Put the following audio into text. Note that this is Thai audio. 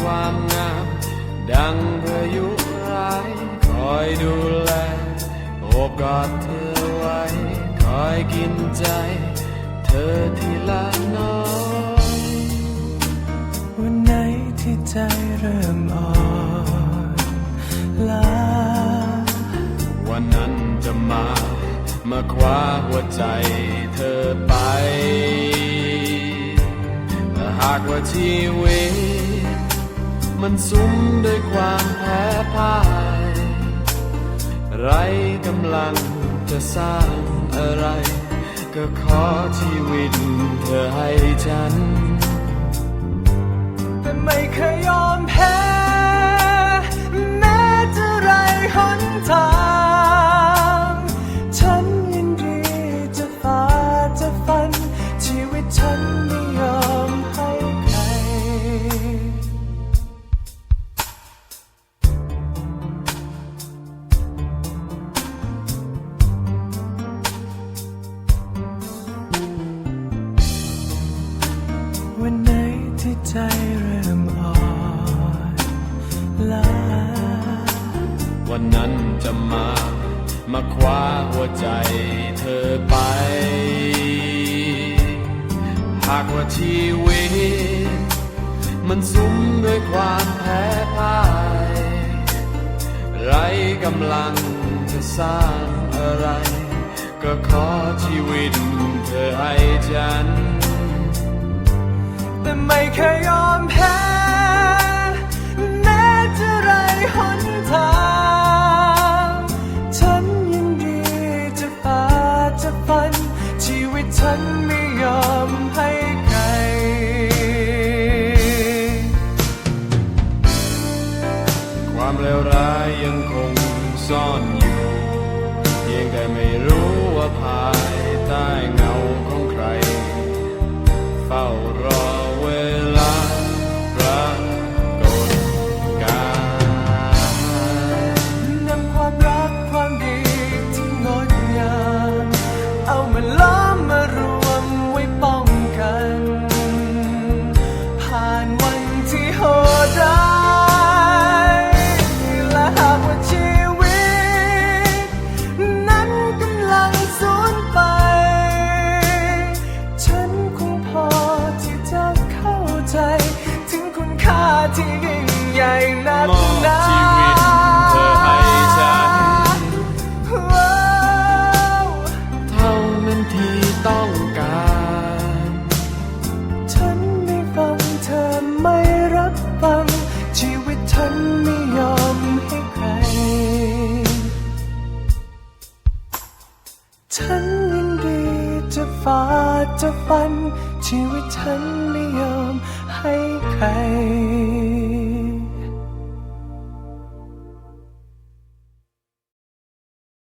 ความงาม ดังพายุร้ายคอยดูแลโอบกอดเธอไว้ คอยกินใจ เธอทีละน้อยวันไหนที่ใจเริ่มอ่อนล้าวันนั้นจะมามาคว้าหัวใจเธอไปหากว่าชีวิต มันสุมด้วยความแพ้พ่าย ไรกำลังจะสร้างอะไร ก็ขอชีวิตเธอให้ฉัน แต่ไม่เคยยอม นนั้นจะมา มาคว้าหัวใจเธอไป หากว่าชีวิต มันสุมด้วยความแพ้พ่าย ไรกำลังจะสร้างอะไร ก็ขอชีวิตเธอให้ฉัน แต่ไม่เคยยอมแพ้ ฉันไม่ยอมให้ใคร ความเลวร้ายยังคงซ่อนอยู่เพียงแต่ไม่รู้ว่าภายใต้ ฉันยินดีจะฝ่าจะฟัน ชีวิตฉันไม่ยอมให้ใคร